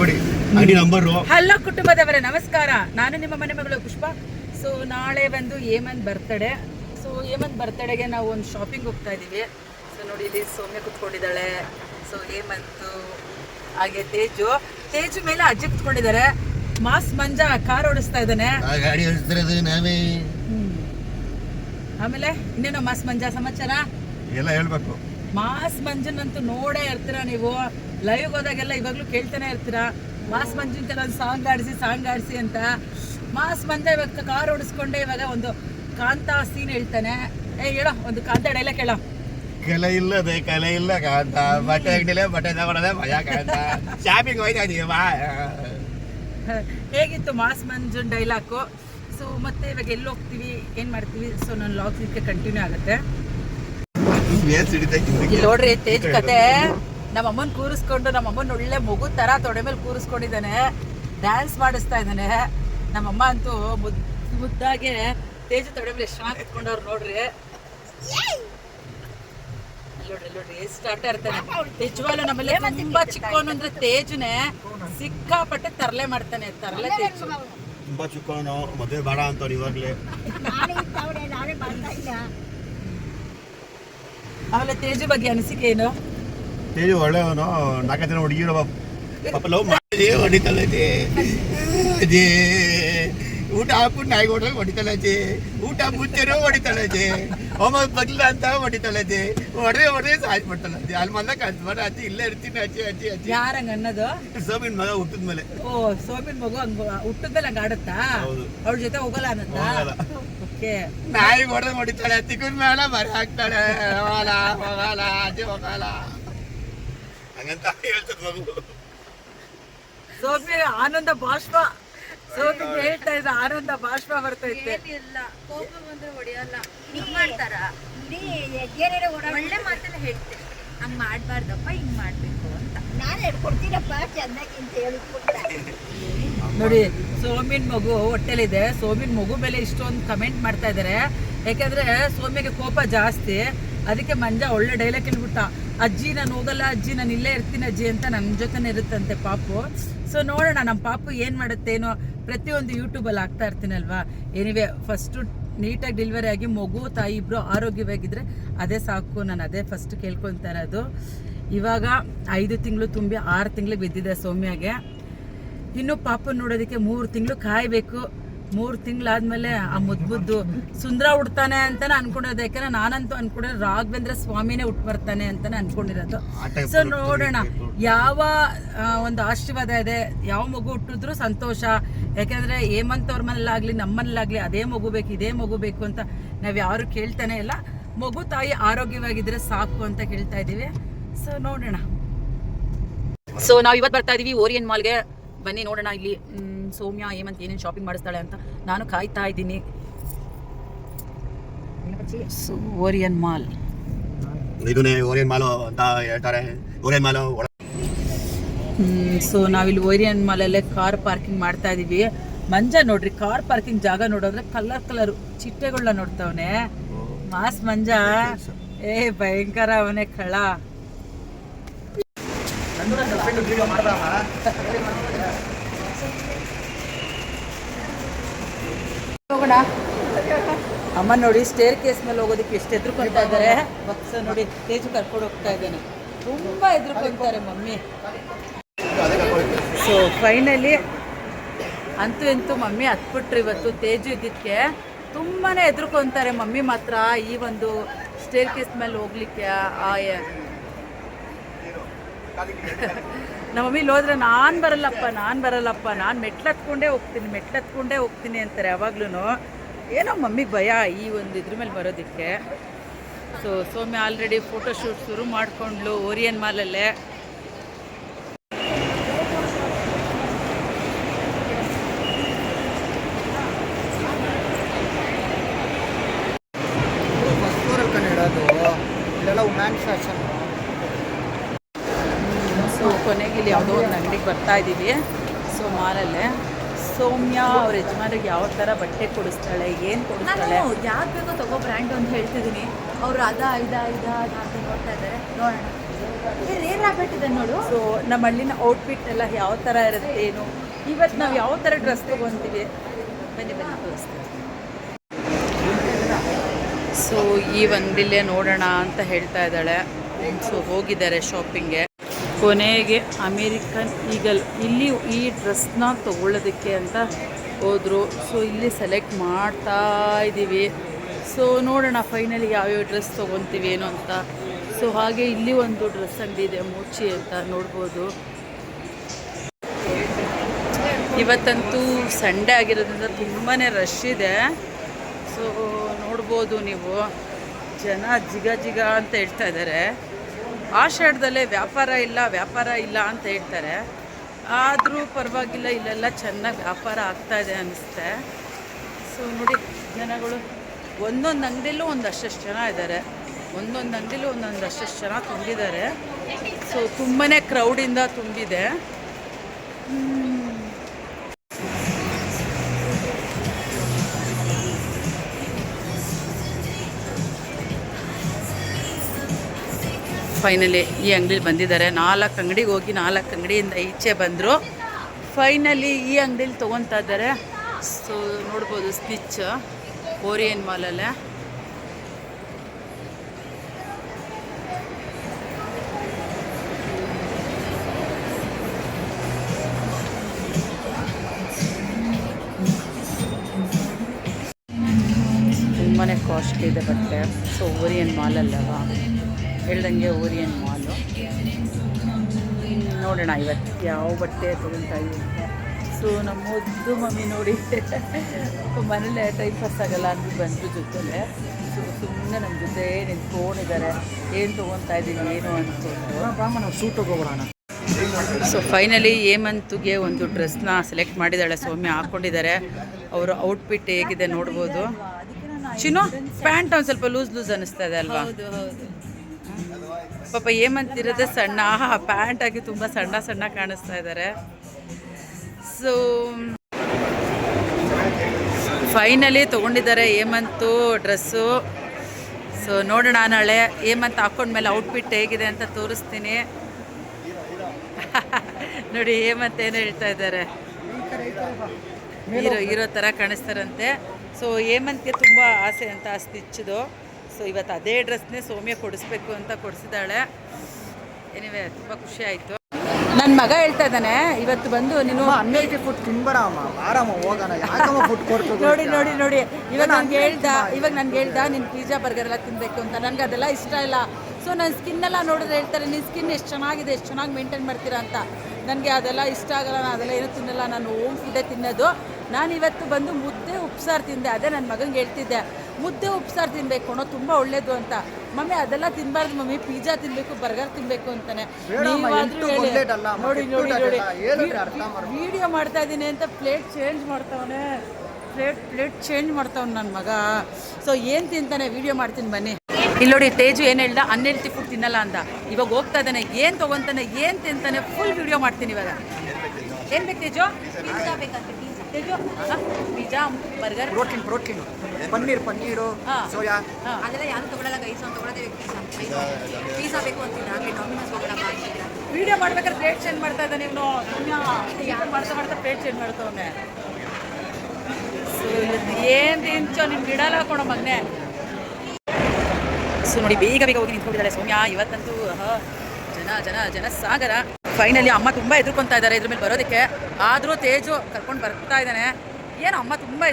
Number hello ಕುಟುಂಬದವರೇ ನಮಸ್ಕಾರ. ನಾನು ನಿಮ್ಮ ಮನೆ ಮಗಳು ಪುಷ್ಪ. ಸೊ ನಾಳೆ ಬಂದು ಏಮನ್ ಬರ್ತಡೆ ಸೊ ಏಮನ್ ಬರ್ತಡೆಗೆ ನಾವು ಒಂದು ಶಾಪಿಂಗ್ ಹೋಗ್ತಾ ಇದ್ದೀವಿ ಸೊ ನೋಡಿ ಇಲ್ಲಿ ಸೌಮ್ಯ ಕುತ್ಕೊಂಡಿದ್ದಾಳೆ. ಸೊ ಏಮಂತು ಹಾಗೆ ತೇಜು. ತೇಜು ಮೇಲೆ ಅಜ್ಜಿ ಕುತ್ಕೊಂಡಿದ್ದಾರೆ. ಮಾಸ್ ಮಂಜ ಕಾರ್ ಓಡಿಸ್ತಾ ಇದ್ದಾನೆ. ಗಾಡಿ ನಾವೇ. ಆಮೇಲೆ ಇನ್ನೇನೋ ಮಾಸ್ ಮಂಜ ಸಮಾಚಾರ? ಎಲ್ಲ ಹೇಳ್ಬೇಕು. ಮಾಸ್ ಮಂಜನಂತೂ ನೋಡೇ ಇರ್ತೀರಾ ನೀವು? ಲೈವ್ ಹೋದಾಗೆಲ್ಲ ಇವಾಗ್ಲೂ ಕೇಳ್ತಾನೆ ಇರ್ತೀರಾ? ಮಾಸ್ ಮಂಜನ್ ಒಂದು ಸಾಂಗ್ ಆಡಿಸಿ ಸಾಂಗ್ ಆಡಿಸಿ ಅಂತ. ಮಾಸ್ ಮಂಜ ಇವಾಗ ಕಾರ್ ಓಡಿಸ್ಕೊಂಡೆ ಇವಾಗ ಒಂದು ಕಾಂತ ಸೀನ್ ಹೇಳ್ತಾನೆ. ಏ ಹೇಳೋ ಒಂದು ಕಾಂತ ಡೈಲಾಗ್ ಕೇಳೋ ಕಲೆ ಇಲ್ಲದೆ ಕಲೆ ಇಲ್ಲ ಕಾಂತ. ಬಟ್ಟೆ ಅಂಗಡಿಲೆ ಬಟ್ಟೆ ತಗೊಳದೆ ಮಜಾ ಕಾಂತ. ಶಾಪಿಂಗ್ ಹೋಯ್ತಾ ಇದೀವಿ ಬಾ. ಹೇಗಿತ್ತು ಮಾಸ್ ಮಂಜುನ್ ಡೈಲಾಕು ಸೊ ಮತ್ತೆ ಇವಾಗ ಎಲ್ಲಿ ಹೋಗ್ತೀವಿ? ಏನು ಮಾಡ್ತೀವಿ? ಸೊ ನನ್ನ ಲಾಗ್ಸ್ ಇದಕ್ಕೆ ಕಂಟಿನ್ಯೂ ಆಗುತ್ತೆ. ಇಲ್ಲಿ ನೋಡ್ರಿ ತೇಜ್ ಕತೆ. ನಮ್ಮ ಅಮ್ಮನ ಕೂರಿಸ್ಕೊಂಡು ನಮ್ಮ ಅಮ್ಮನ್ ಒಳ್ಳೆ ಮಗು ತರ ತೊಡೆ ಮೇಲೆ ಕೂರಿಸ್ಕೊಂಡಿದ್ದಾನೆ. ಡ್ಯಾನ್ಸ್ ಮಾಡಿಸ್ತಾ ಇದ್ದಾನೆ. ನಮ್ಮಮ್ಮ ಅಂತೂ ಮುದ್ ಮುದ್ದಾಗೆ ತೇಜ ತೊಡೆ ಮೇಲೆ ಎಷ್ಟು ಚೆನ್ನಾಗಿ ಇಟ್ಕೊಂಡವ್ರು ನೋಡ್ರಿ. ನೋಡ್ರಿ ನೋಡ್ರಿ ಎಷ್ಟು ಆಟ ಇರ್ತಾನೆ ನಿಜವಾಗ್ಲೂ ನಮ್ಮಲ್ಲಿ ತುಂಬಾ ಚಿಕ್ಕವನು ಅಂದ್ರೆ ತೇಜನೇ ಸಿಕ್ಕಾಪಟ್ಟೆ ತರಲೆ ಮಾಡ್ತಾನೆ ತರಲೆ ತೇಜು. ತುಂಬಾ ಚಿಕ್ಕವನು ಮದುವೆ ಬೇಡ ಅಂತ ಇವಾಗ್ಲೇ. ಆಮೇಲೆ ತೇಜು ಬಗ್ಗೆ ಅನಿಸಿಕೆ ಏನು? ತೇಜು ಒಳ್ಳೆಯವನು ನಾಲ್ಕು ಜನ ಹುಡುಗಿರು ಪಾಪ ಲವ್ ಮಾಡಿದೆ ಹೊಡಿತಲ್ಲ ಅಜ್ಜಿ. ಅಜ್ಜಿ. ಊಟ ಹಾಕ್ಬಿಟ್ಟು ನಾಯಿ ಹೊಡೆದ್ರೆ ಹೊಡಿತಾಳೆ ಅಜ್ಜಿ. ಊಟ ಮುಂಚೆನೂ ಹೊಡಿತಾಳೆ ಅಜ್ಜಿ. ಒಮ್ಮ ಬಗ್ಲ ಅಂತ ಹೊಡಿತಾಳೆ ಅಜ್ಜಿ. ಹೊಡೆದೇ ಹೊಡೆದೇ ಸಾಯ್ಬಿಡ್ತಾಳೆ ಅಜ್ಜಿ. ಅಲ್ಲಿ ಮಂದ ಕಳ್ಸಿ ಮಾಡ ಅಜ್ಜಿ ಇಲ್ಲೇ ಇರ್ತೀನಿ ಅಜ್ಜಿ ಅಜ್ಜಿ ಅಜ್ಜಿ. ಯಾರಂಗ ಅನ್ನೋದು? ಸೋಮಿನ ಮಗ ಹುಟ್ಟಿದ ಮೇಲೆ. ಓ ಸೋಮಿನ ಮಗು ಹಂಗ ಹುಟ್ಟದ್ಮೇಲೆ ಹಂಗ ಆಡುತ್ತಾ? ಹೌದು. ಅವಳ ಜೊತೆ ಹೋಗಲ್ಲ ಅನ್ನತ್ತ? ನಾಯಿ ಹೊಡೆದು ಹೊಡಿತಾಳೆ ತಿಕ್ಕನ್ ಮೇಲೆ ಮರೆ ಹಾಕ್ತಾಳೆ. ಹೋಗಲ್ಲ ಹೋಗಲ್ಲ ಅಜ್ಜಿ ಹೋಗಲ್ಲ. ಹಂಗಂತ ಹೇಳ್ತದ ಮಗು ಸೌಮ್ಯ ಆನಂದ ಬಾಷ್ಪ. ಸೋಮಿ ಹೇಳ್ತಾ ಇದ್ದ ಆನಂದ ಬಾಷ್ಪ ಬರ್ತೈತೆ ಏನಿಲ್ಲ ಕೋಪ ಬಂದ್ರೆ ಹೊಡೆಯಲ್ಲ. ಹಿಂಗ್ ಮಾಡ್ತಾರ? ಒಳ್ಳೆ ಮಾತನ್ನ ಹೇಳ್ತೇನೆ ಹಂಗ್ ಮಾಡ್ಬಾರ್ದಪ್ಪ ಹಿಂಗ್ ಮಾಡ್ಬೇಕು ಅಂತ. ನಾನು ಹೇಳ್ಕೊಡ್ತೀನಪ್ಪ ಚೆನ್ನಾಗಿ ಅಂತ ನೋಡಿ ಸೋಮಿನ್ ಮಗು ಹೊಟ್ಟೆಲಿದೆ. ಸೋಮಿನ್ ಮಗು ಮೇಲೆ ಇಷ್ಟೊಂದು ಕಮೆಂಟ್ ಮಾಡ್ತಾ ಇದಾರೆ. ಯಾಕಂದ್ರೆ ಸೋಮಿಗೆ ಕೋಪ ಜಾಸ್ತಿ. ಅದಕ್ಕೆ ಮಂಜ ಒಳ್ಳೆ ಡೈಲಾಗ್ ಹೇಳ್ಬಿಟ್ಟ. ಅಜ್ಜಿ, ನಾನು ಹೋಗಲ್ಲ, ಅಜ್ಜಿ, ನಾನು ಇಲ್ಲೇ ಇರ್ತೀನಿ ಅಜ್ಜಿ ಅಂತ ನನ್ನ ಜೊತೆನೇ ಇರುತ್ತಂತೆ ಪಾಪು. ಸೊ ನೋಡೋಣ ನಮ್ಮ ಪಾಪು ಏನು ಮಾಡುತ್ತೇನೋ ಪ್ರತಿಯೊಂದು ಯೂಟ್ಯೂಬಲ್ಲಿ ಆಗ್ತಾ ಇರ್ತೀನಲ್ವಾ? ಏನಿವೆ ಫಸ್ಟು ನೀಟಾಗಿ ಡೆಲಿವರಿ ಆಗಿ ಮಗು, ತಾಯಿ ಇಬ್ಬರು ಆರೋಗ್ಯವಾಗಿದ್ದರೆ ಅದೇ ಸಾಕು, ನಾನು ಅದೇ ಫಸ್ಟ್ ಕೇಳ್ಕೊತಾ ಇರೋದು. ಇವಾಗ ಐದು ತಿಂಗಳು ತುಂಬಿ ಆರು ತಿಂಗಳು ಬಿದ್ದಿದೆ ಸೌಮ್ಯಾಗೆ. ಇನ್ನು ಪಾಪ ನೋಡೋದಕ್ಕೆ ಮೂರು ತಿಂಗಳು ಕಾಯ್ಬೇಕು. ಮೂರು ತಿಂಗಳಾದ್ಮೇಲೆ ಆ ಮುದ್ದು ಸುಂದರ ಹುಡ್ತಾನೆ ಅಂತಾನೆ ಅನ್ಕೊಂಡಿರೋದು. ಯಾಕಂದ್ರೆ ನಾನಂತೂ ಅನ್ಕೊಂಡಿರೋ ರಾಘವೇಂದ್ರ ಸ್ವಾಮಿನೇ ಹುಟ್ಟು ಬರ್ತಾನೆ ಅಂತಾನೆ ಅನ್ಕೊಂಡಿರೋದು. ಸೊ ನೋಡೋಣ. ಯಾವ ಒಂದು ಆಶೀರ್ವಾದ ಇದೆ? ಯಾವ ಮಗು ಹುಟ್ಟಿದ್ರು ಸಂತೋಷ. ಯಾಕಂದ್ರೆ ಹೇಮಂತ್ ಅವ್ರ ಮನೇಲಾಗ್ಲಿ ನಮ್ಮನೇಲಾಗ್ಲಿ ಅದೇ ಮಗು ಬೇಕು ಇದೇ ಮಗು ಬೇಕು ಅಂತ ನಾವ್ ಯಾರು ಕೇಳ್ತಾನೆ ಇಲ್ಲ. ಮಗು ತಾಯಿ ಆರೋಗ್ಯವಾಗಿದ್ರೆ ಸಾಕು ಅಂತ ಕೇಳ್ತಾ ಇದೀವಿ ಸೊ ನೋಡೋಣ. ಸೊ ನಾವು ಇವತ್ತು ಬರ್ತಾ ಇದೀವಿ ಓರಿಯನ್ ಮಾಲ್ಗೆ. ಬನ್ನಿ ನೋಡೋಣ ಇಲ್ಲಿ. ಮ್, ಸೌಮ್ಯ ಹೇಮಂತ್ ಏನೇನು ಶಾಪಿಂಗ್ ಮಾಡಿಸ್ತಾಳೆ ಅಂತ ನಾನು ಕಾಯ್ತಾ ಇದ್ದೀನಿ. ಸೊ ಓರಿಯನ್ ಮಾಲ್ ಇದನ್ನೇ ಓರಿಯನ್ ಮಾಲು ಅಂತ ಹೇಳ್ತಾರೆ. ಓರಿಯನ್ ಮಾಲು ಸೊ ನಾವಿಲ್ಲಿ ಓರಿಯನ್ ಮಾಲಲ್ಲೇ ಕಾರ್ ಪಾರ್ಕಿಂಗ್ ಮಾಡ್ತಾ ಇದೀವಿ. ಮಂಜ ನೋಡ್ರಿ ಕಾರ್ ಪಾರ್ಕಿಂಗ್ ಜಾಗ ನೋಡೋದ್ರೆ ಕಲರ್ ಕಲರ್ ಚಿಟ್ಟೆಗಳನ್ನ ನೋಡ್ತಾವನೆ. ಮಾಸ್ ಮಂಜ. ಏ ಭಯಂಕರ ಅವನೇ ಕಳ್ಳ. ಹೋಗೋಣ. ಅಮ್ಮ ನೋಡಿ ಸ್ಟೇರ್ ಕೇಸ್ ಮೇಲೆ ಹೋಗೋದಕ್ಕೆ ಎಷ್ಟು ಎದ್ರುಕೊಂತಾ ಇದ್ದಾರೆ. ಬಸ್ ನೋಡಿ, ತೇಜು ಕರ್ಕೊಂಡು ಹೋಗ್ತಾ ಇದ್ದಾನೆ. ತುಂಬಾ ಎದ್ರುಕೊಂತಾರೆ ಮಮ್ಮಿ. ಸೊ ಫೈನಲಿ ಅಂತೂ ಇಂತೂ ಮಮ್ಮಿ ಹತ್ಬಿಟ್ರು ಇವತ್ತು ತೇಜು ಇದ್ದಿದ್ದಕ್ಕೆ. ತುಂಬಾ ಎದ್ರುಕೊಂತಾರೆ ಮಮ್ಮಿ ಮಾತ್ರ ಈ ಒಂದು ಸ್ಟೇರ್ ಕೇಸ್ ಮೇಲೆ ಹೋಗ್ಲಿಕ್ಕೆ. ಆ ನಮ್ಮ ಇಲ್ಲಿ ಹೋದ್ರೆ ನಾನು ಬರಲ್ಲಪ್ಪ ನಾನು ಬರಲ್ಲಪ್ಪ, ನಾನು ಮೆಟ್ಲತ್ಕೊಂಡೇ ಹೋಗ್ತೀನಿ ಮೆಟ್ಲತ್ಕೊಂಡೇ ಹೋಗ್ತೀನಿ ಅಂತಾರೆ ಯಾವಾಗ್ಲೂ ಏನೋ ಮಮ್ಮಿಗೆ ಭಯ ಈ ಒಂದು ಇದ್ರ ಮೇಲೆ ಬರೋದಕ್ಕೆ. ಸೊ ಸೌಮ್ಯ ಆಲ್ರೆಡಿ ಫೋಟೋಶೂಟ್ ಶುರು ಮಾಡಿಕೊಂಡ್ಲು ಓರಿಯನ್ ಮಾಲಲ್ಲೇ ಫಸ್ಟ್ ಫ್ಲೋರಲ್ಲಿ ಕಣ ಇರೋದು ಇಲ್ಲೆಲ್ಲ ವುಮ್ಯಾನ್ ಫ್ಯಾಷನ್ ಸೊ ಕೊನೆಗೆ ಇಲ್ಲಿ ಯಾವುದೋ ಒಂದು ಅಂಗಡಿಗೆ ಬರ್ತಾ ಇದ್ದೀವಿ. ಸೊ ಮಾಲಲ್ಲೇ ಸೌಮ್ಯ ಅವ್ರ ಯಜಮಾನ್ರಿಗೆ ಯಾವ ಥರ ಬಟ್ಟೆ ಕೊಡಿಸ್ತಾಳೆ ಏನು ಕೊಡಿಸ್ತಾಳೆ? ಯಾಕೆ ಬೇಕೋ ತಗೋ ಬ್ರ್ಯಾಂಡ್ ಅಂತ ಹೇಳ್ತಿದ್ದೀನಿ. ಅವರು ಅದ ಇದ ಇದ ಅಂತ ನೋಡ್ತಾ ಇದ್ದಾರೆ. ನೋಡೋಣ. ರೇರ್ ಇದೆ ನೋಡು. ಸೊ ನಮ್ಮ ಹಳ್ಳಿನ ಔಟ್ಫಿಟ್ ಎಲ್ಲ ಯಾವ ಥರ ಇರುತ್ತೆ ಏನು? ಇವತ್ತು ನಾವು ಯಾವ ಥರ ಡ್ರೆಸ್ ತೊಗೊತೀವಿ? ಬನ್ನಿ ಬನ್ನಿ ತೋರಿಸ್ತೀವಿ ಸೊ ಈ ಒಂದಿಲ್ಲೇ ನೋಡೋಣ ಅಂತ ಹೇಳ್ತಾ ಇದ್ದಾಳೆ. ಸೊ ಹೋಗಿದ್ದಾರೆ ಶಾಪಿಂಗ್ಗೆ ಕೊನೆಗೆ ಅಮೇರಿಕನ್ ಈಗಲ್ ಇಲ್ಲಿ ಈ ಡ್ರೆಸ್ನ ತೊಗೊಳ್ಳೋದಕ್ಕೆ ಅಂತ ಹೋದರು. ಸೊ ಇಲ್ಲಿ ಸೆಲೆಕ್ಟ್ ಮಾಡ್ತಾ ಇದ್ದೀವಿ ಸೊ ನೋಡೋಣ ಫೈನಲಿ ಯಾವ್ಯಾವ ಡ್ರೆಸ್ ತೊಗೊತೀವಿ ಏನು ಅಂತ. ಸೊ ಹಾಗೆ ಇಲ್ಲಿ ಒಂದು ಡ್ರೆಸ್ ಅಂಗಡಿ ಇದೆ ಮೂಚಿ ಅಂತ ನೋಡ್ಬೋದು. ಇವತ್ತಂತೂ ಸಂಡೇ ಆಗಿರೋದ್ರಿಂದ ತುಂಬಾ ರಶ್ ಇದೆ. ಸೊ ನೋಡ್ಬೋದು ನೀವು. ಜನ ಜಿಗ ಜಿಗ ಅಂತ ಹೇಳ್ತಾ ಇದ್ದಾರೆ ಆಷಾಢದಲ್ಲೇ ವ್ಯಾಪಾರ ಇಲ್ಲ ವ್ಯಾಪಾರ ಇಲ್ಲ ಅಂತ ಹೇಳ್ತಾರೆ. ಆದರೂ ಪರವಾಗಿಲ್ಲ, ಇಲ್ಲೆಲ್ಲ ಚೆನ್ನಾಗಿ ವ್ಯಾಪಾರ ಆಗ್ತಾ ಇದೆ ಅನ್ನಿಸುತ್ತೆ ಸೊ ನೋಡಿ, ಜನಗಳು ಒಂದೊಂದು ಅಂಗಡಿಲೂ ಅಷ್ಟಷ್ಟು ಜನ ಇದ್ದಾರೆ. ಒಂದೊಂದು ಅಂಗಡಿಲೂ ಅಷ್ಟಷ್ಟು ಜನ ತುಂಬಿದ್ದಾರೆ. ಸೊ ತುಂಬಾ ಕ್ರೌಡಿಂದ ತುಂಬಿದೆ. ಫೈನಲಿ ಈ ಅಂಗಡಿಲಿ ಬಂದಿದ್ದಾರೆ. ನಾಲ್ಕು ಅಂಗಡಿಗೆ ಹೋಗಿ ನಾಲ್ಕು ಅಂಗಡಿಯಿಂದ ಈಚೆ ಬಂದರು. ಫೈನಲಿ ಈ ಅಂಗಡಿಲಿ ತೊಗೊತಾ ಇದ್ದಾರೆ. ಸೊ ನೋಡ್ಬೋದು ಸ್ಟಿಚ್ ಓರಿಯನ್ ಮಾಲಲ್ಲೇ ತುಂಬಾ ಕಾಸ್ಟ್ಲಿ ಇದೆ ಬಟ್ಟೆ. ಸೊ ಓರಿಯನ್ ಮಾಲಲ್ಲವಾ ಹೇಳ್ದಂಗೆ ಓರಿಯನ್ ಮಾಲು? ನೋಡೋಣ ಇವತ್ತು ಯಾವ ಬಟ್ಟೆ ತೊಗೊಳ್ತಾ ಇದ್ದೀನಿ ಸೊ ನಮ್ಮ ಮುದ್ದು ಮಮ್ಮಿ ನೋಡಿ, ಮನೇಲೆ ಟೈಮ್ ಪಾಸ್ ಆಗಲ್ಲ ಅಂತ ಬಂದು ಜೊತೆಲೆ. ಸೊ ಸುಮ್ಮನೆ ನಮ್ಮ ಜೊತೆ ನಿಂತ್ಕೊಂಡಿದ್ದಾರೆ. ಏನು ತೊಗೊತಾ ಇದ್ದೀನಿ ಏನು ನಾವು ಸೂಟ್ ಹೋಗೋಣ ಸೊ ಫೈನಲಿ ಹೇಮಂತ್ಗೆ ಒಂದು ಡ್ರೆಸ್ನ ಸೆಲೆಕ್ಟ್ ಮಾಡಿದ್ದಾಳೆ. ಸೌಮ್ಯ ಹಾಕ್ಕೊಂಡಿದ್ದಾರೆ ಅವರು ಔಟ್ಫಿಟ್ ಹೇಗಿದೆ ನೋಡ್ಬೋದು. ಚಿನ್ನು ಪ್ಯಾಂಟ್ ಒಂದು ಸ್ವಲ್ಪ ಲೂಸ್ ಲೂಸ್ ಅನ್ನಿಸ್ತಾ ಇದೆ ಅಲ್ವಾ? ಪಾಪ ಏಮಂತಿರೋದೆ ಸಣ್ಣ ಪ್ಯಾಂಟ್ ಆಗಿ ತುಂಬ ಸಣ್ಣ ಸಣ್ಣ ಕಾಣಿಸ್ತಾ ಇದ್ದಾರೆ ಸೊ ಫೈನಲಿ ತೊಗೊಂಡಿದ್ದಾರೆ ಹೇಮಂತು ಡ್ರೆಸ್ಸು. ಸೊ ನೋಡೋಣ ನಾಳೆ. ಹೇಮಂತ್ ಹಾಕೊಂಡ್ಮೇಲೆ ಔಟ್ಫಿಟ್ ಹೇಗಿದೆ ಅಂತ ತೋರಿಸ್ತೀನಿ. ನೋಡಿ, ಹೇಮಂತ್ ಏನು ಹೇಳ್ತಾ ಇದ್ದಾರೆ? ಹೀರೋ ಹೀರೋ ಥರ ಕಾಣಿಸ್ತಾರಂತೆ. ಸೊ ಏಮಂತ್ಗೆ ತುಂಬ ಆಸೆ ಅಂತ ಸ್ಟಿಚ್ದು ಸೊ ಇವತ್ತು ಅದೇ ಡ್ರೆಸ್ನೇ ಸೌಮ್ಯ ಕೊಡಿಸ್ಬೇಕು ಅಂತ ಕೊಡಿಸಿದ್ದಾಳೆ. ಏನಿವೆ ತುಂಬ ಖುಷಿ ಆಯಿತು. ನನ್ನ ಮಗ ಹೇಳ್ತಾ ಇದ್ದಾನೆ ಇವತ್ತು ಬಂದು ನೀನು ಅಮೇರಿಕೆ ಫುಡ್ ತಿನ್ಬರಮ್ಮ ಆರಾಮ ಹೋಗೋಣ. ಯಾಕಮ್ಮ ಫುಡ್ ನೋಡಿ ನೋಡಿ ನೋಡಿ. ಇವಾಗ ನನ್ಗೆ ಹೇಳ್ದ ಇವಾಗ ನನ್ಗೆ ಹೇಳ್ದ ನಿನ್ ಪಿಜ್ಜಾ ಬರ್ಗರ್ ಎಲ್ಲ ತಿನ್ಬೇಕು ಅಂತ. ನನ್ಗೆ ಅದೆಲ್ಲ ಇಷ್ಟ ಇಲ್ಲ. ಸೊ ನನ್ನ ಸ್ಕಿನ್ ಎಲ್ಲ ನೋಡಿದ್ರೆ ಹೇಳ್ತಾರೆ ನಿನ್ ಸ್ಕಿನ್ ಎಷ್ಟು ಚೆನ್ನಾಗಿದೆ ಎಷ್ಟು ಚೆನ್ನಾಗಿ ಮೇಂಟೈನ್ ಮಾಡ್ತೀರಾ ಅಂತ. ನನಗೆ ಅದೆಲ್ಲ ಇಷ್ಟ ಆಗಲ್ಲ ನಾನು ಅದೆಲ್ಲ ಏನು ತಿನ್ನಲ್ಲ. ನಾನು ಓಮ್ ಫುಡ್ಡೇ ತಿನ್ನೋದು. ನಾನು ಇವತ್ತು ಬಂದು ಮುದ್ದೆ ಉಪ್ಸಾರು ತಿಂದೆ. ಅದೇ ನನ್ನ ಮಗಂಗೆ ಹೇಳ್ತಿದ್ದೆ. ಮುದ್ದೆ ಉಪ್ಸಾರು ತಿನ್ಬೇಕು ಅನ್ನೋ ತುಂಬ ಒಳ್ಳೇದು ಅಂತ. ಮಮ್ಮಿ ಅದೆಲ್ಲ ತಿನ್ಬಾರ್ದು ಮಮ್ಮಿ. ಪಿಜ್ಜಾ ತಿನ್ಬೇಕು ಬರ್ಗರ್ ತಿನ್ಬೇಕು ಅಂತಾನೆ. ಬೇಡಮ್ಮ, ನೀವಾದ್ರೂ ಹೇಳಿ. ನೋಡಿ ನೋಡಿ ನೋಡಿ. ವಿಡಿಯೋ ಮಾಡ್ತಾ ಇದ್ದೀನಿ ಅಂತ ಪ್ಲೇಟ್ ಚೇಂಜ್ ಮಾಡ್ತಾವನೆ. ಪ್ಲೇಟ್ ಪ್ಲೇಟ್ ಚೇಂಜ್ ಮಾಡ್ತಾವನ್ ನನ್ನ ಮಗ. ಸೊ ಏನು ತಿಂತಾನೆ? ವಿಡಿಯೋ ಮಾಡ್ತೀನಿ ಬನ್ನಿ. ಇಲ್ಲಿ ನೋಡಿ ತೇಜು ಏನು ಹೇಳ್ದ? ಅನ್ಹೆಲ್ತಿ ಫುಡ್ ತಿನ್ನಲ್ಲ ಅಂತ ಇವಾಗ ಹೋಗ್ತಾ ಇದ್ದಾನೆ. ಏನ್ ತಗೊಂತಾನೆ ಏನು ತಿಂತಾನೆ ಫುಲ್ ವಿಡಿಯೋ ಮಾಡ್ತೀನಿ ಇವಾಗ. ಏನು ಬೇಕು ತೇಜು? ಪಿಜ್ಜಾ ಬೇಕಂತೆ pizza burger. Protein protein. Paneer paneer ಹಾ. ಸೋಯಾ. ಹಾಂ. ಅದೆಲ್ಲ ಯಾರು ತಗೊಳ್ಳಲ್ಲ ಗೈಸ್ ಅವ್ನು ತಗೊಳ್ಳೋದೇ ಪಿಜ್ಜಾ ಪಿಜ್ಜಾ ಬೇಕು ಅಂತಿದ್ದ ಹಾಗೆ ಡಾಮಿನೋಸ್ ವಿಡಿಯೋ ಮಾಡ್ಬೇಕಾದ್ರೆ ಪ್ಲೇಟ್ ಚೇಂಜ್ ಮಾಡ್ತಾ ಇದ್ದಾನೆ ಇವನು. ಮಾಡ್ತಾ ಮಾಡ್ತಾ ಪ್ಲೇಟ್ ಚೇಂಜ್ ಮಾಡ್ತಾವನೆ ಏನು ತಿಂಚೋ ನಿಮ್ಗೆ ಗಿಡಲ್ಲ ಹಾಕೋಣ ಮಗನೆ. ಸೊ ನೋಡಿ ಬೇಗ ಬೇಗ ಹೋಗಿ ನಿಂತ್ಕೊಂಡಿದ್ದಾಳೆ ಸೌಮ್ಯ. ಇವತ್ತಂತೂ ಜನ ಜನ ಜನ ಸಾಗರ. ಫೈನಲಿ ಅಮ್ಮ ತುಂಬ ಎದುರ್ಕೊಂತ ಇದ್ದಾರೆ. ಇದ್ರ ಮೇಲೆ ಬರೋದಕ್ಕೆ. ಆದರೂ ತೇಜು ಕರ್ಕೊಂಡು ಬರ್ತಾ ಇದ್ದಾನೆ. ಏನು ಅಮ್ಮ ತುಂಬ